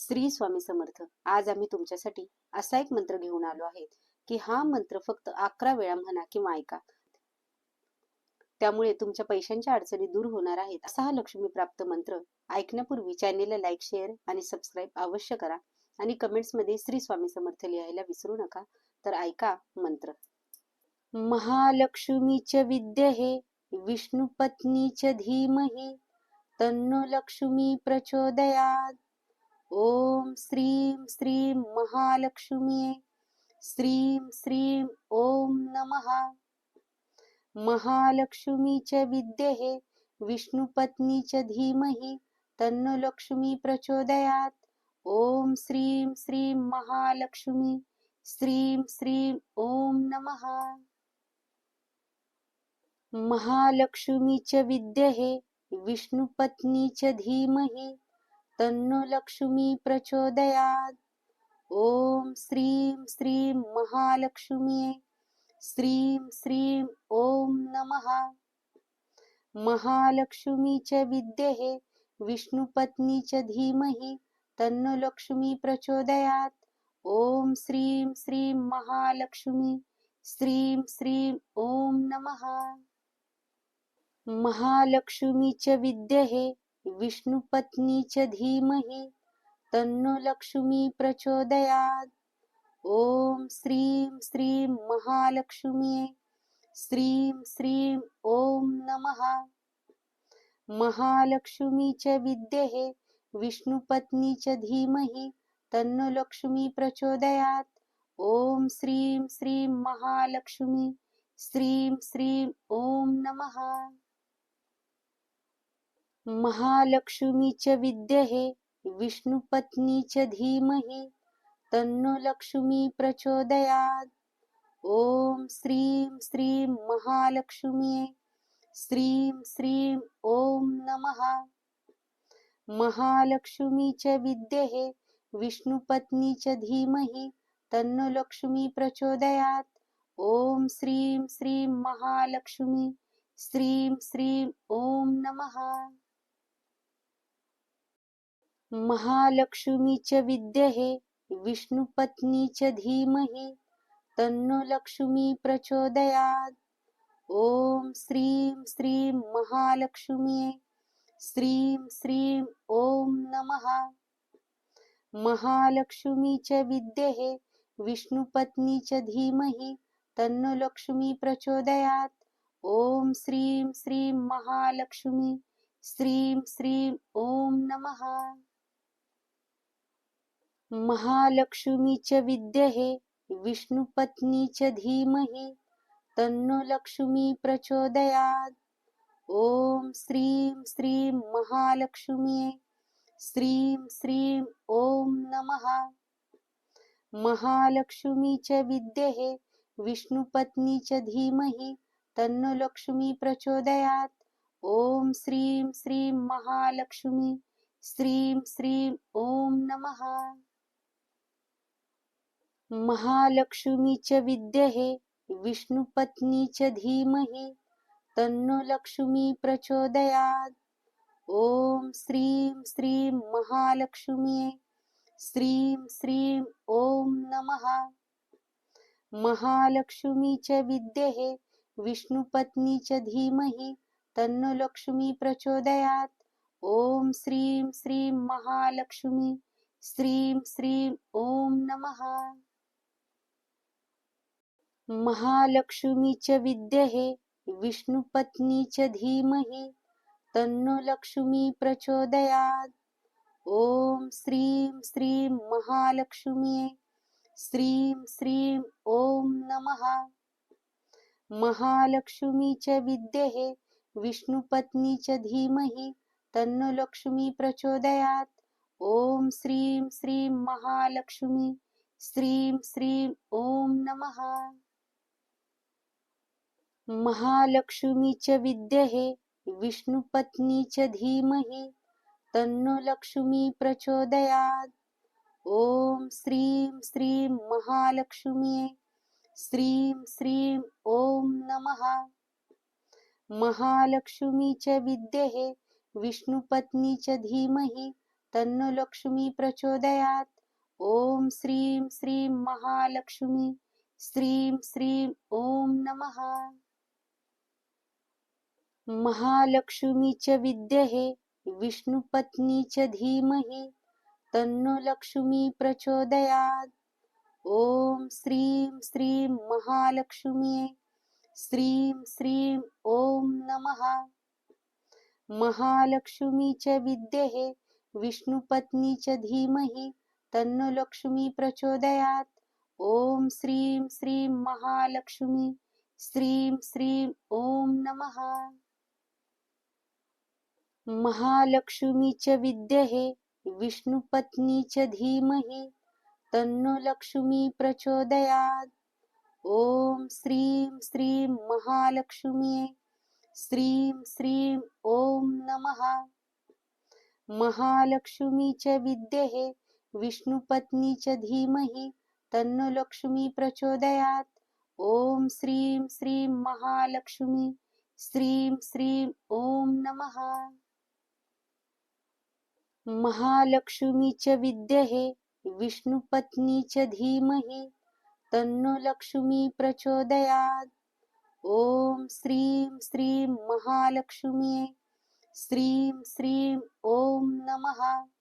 श्री स्वामी समर्थ आज आम्ही तुमच्यासाठी असा एक मंत्र घेऊन आलो आहे की हा मंत्र फक्त अकरा वेळा म्हणा किंवा ऐका. त्यामुळे तुमच्या पैशांच्या अडचणी दूर होणार आहेत. असा हा लक्ष्मी प्राप्त मंत्र ऐकण्यापूर्वी चॅनेलला लाईक शेअर आणि सबस्क्राईब अवश्य करा आणि कमेंट्समध्ये श्री स्वामी समर्थ लिहायला विसरू नका. तर ऐका मंत्र. महालक्ष्मीच विद्य हे विष्णू पत्नीच धीमही तन्नो लक्ष्मी प्रचोदयात. ओम श्रीं श्रीं महालक्ष्मीये, श्रीं श्रीं ओम नमः। महालक्ष्मीच विद्ये हे विष्णू पत्नीच धीमहि तन्नो लक्ष्मी प्रचोदयात। ओम श्रीं श्रीं महालक्ष्मी, श्रीं श्रीं ओम नमः। महालक्ष्मीच विद्ये हे विष्णू पत्नीच धीमहि तन्नो लक्ष्मी प्रचोदयात। ओम श्रीं श्रीं महालक्ष्मीये। श्रीं श्रीं ओम नमः। महालक्ष्मीच विद्ये हे विष्णू पत्नीच धीमहि तन्नो लक्ष्मी प्रचोदयात। ओम श्रीं श्रीं महालक्ष्मी, श्रीं श्रीं ओम नमः। महालक्ष्मीच विद्ये विष्णुपत्नी च धीमहि तन्नो लक्ष्मी प्रचोदयात. ओम श्रीं श्रीं महालक्ष्मीये श्रीं श्रीं ओम नमः. महालक्ष्मीच विद्ये हे विष्णू च धीमहि तन्नो लक्ष्मी प्रचोदयात. ओम श्रीं श्रीं महालक्ष्मी श्रीं श्रीं ओम नमः. महालक्ष्मीच विद्ये हे विष्णू पत्नीच धीमहि तन्नो लक्ष्मी प्रचोदयात. ओम श्रीं श्रीं महालक्ष्मीये, श्रीं श्रीं ओम नमः. महालक्ष्मीच विद्ये हे विष्णू पत्नीच धीमहि तन्नो लक्ष्मी प्रचोदयात. ओम श्रीं श्रीं महालक्ष्मी, श्रीं श्रीं ओम नमः. महालक्ष्मीच विद्ये हे विष्णू पत्नीच धीमहि, तन्नो लक्ष्मी प्रचोदयात। ओम श्रीं श्रीं महालक्ष्मीये, श्रीं श्रीं ओम नमः। महालक्ष्मीच विद्ये हे विष्णू पत्नीच धीमहि, तन्नो लक्ष्मी प्रचोदयात। ओम श्रीं श्रीं महालक्ष्मी, श्रीं श्रीं ओम नमः। महालक्ष्मीच विद्ये हे विष्णू पत्नीच धीमहि, तन्नो लक्ष्मी प्रचोदयात। ओम श्रीं श्रीं महालक्ष्मीये, श्रीं श्रीं ओम नमः। महालक्ष्मीच विद्ये हे विष्णू पत्नीच धीमहि, तन्नो लक्ष्मी प्रचोदयात। ओम श्रीं श्रीं महालक्ष्मी, श्रीं श्रीं ओम नमः। महालक्ष्मीच विद्ये हे विष्णू धीमहि तन्नो लक्ष्मी प्रचोदयात. ओम श्रीं श्रीं महालक्ष्मीये श्रीं श्रीं ओम नमः. महालक्ष्मी विद्ये विद्यहे विष्णू च धीमहि तन्नो लक्ष्मी प्रचोदयात. ओम श्रीं श्रीं महालक्ष्मी श्रीं श्रीं ओम नमः. महालक्ष्मीच विद्ये हे विष्णू पत्नीच धीमहि, तन्नो लक्ष्मी प्रचोदयात। ओम श्रीं श्रीं महालक्ष्मीये, श्रीं श्रीं ओम नमः। महालक्ष्मीच विद्ये हे विष्णू पत्नीच धीमहि, तन्नो लक्ष्मी प्रचोदयात। ओम श्रीं श्रीं महालक्ष्मी, श्रीं श्रीं ओम नमः। महालक्ष्मीच विद्ये हे विष्णू पत्नीच धीमहि, तन्नो लक्ष्मी प्रचोदयात। ओम श्रीं श्रीं महालक्ष्मीये, श्रीं श्रीं ओम नमः। महालक्ष्मीच विद्ये हे विष्णू पत्नीच धीमहि, तन्नो लक्ष्मी प्रचोदयात। ओम श्रीं श्रीं महालक्ष्मी, श्रीं श्रीं ओम नमः। महालक्ष्मीच विद्महे विष्णुपत्नीच धीमहि, तन्नो लक्ष्मी प्रचोदयात। ओम श्रीं श्रीं महालक्ष्मी श्रीं श्रीं ओम नमः। महालक्ष्मीच विद्महे विष्णुपत्नीच धीमहि, तन्नो लक्ष्मी प्रचोदयात। ओम श्रीं श्रीं महालक्ष्मी, श्रीं श्रीं ओम नमः। महालक्ष्मीच विद्महे विष्णुपत्नीच धीमहि, तन्नो लक्ष्मी प्रचोदयात. ओम श्रीं श्रीं महालक्ष्मी श्रीं श्रीं ओम नमः. महालक्ष्मीच विद्महे विष्णुपत्नीच धीमहि, तन्नो लक्ष्मी प्रचोदयात. ओम श्रीं श्रीं महालक्ष्मी, श्रीं श्रीं ओम नमः. महालक्ष्मीच विष्णुपत्नी च धीमहि, तन्नो लक्ष्मी प्रचोदयात्। ओम श्रीं श्रीं महालक्ष्मी श्रीं श्रीं ओम नमः।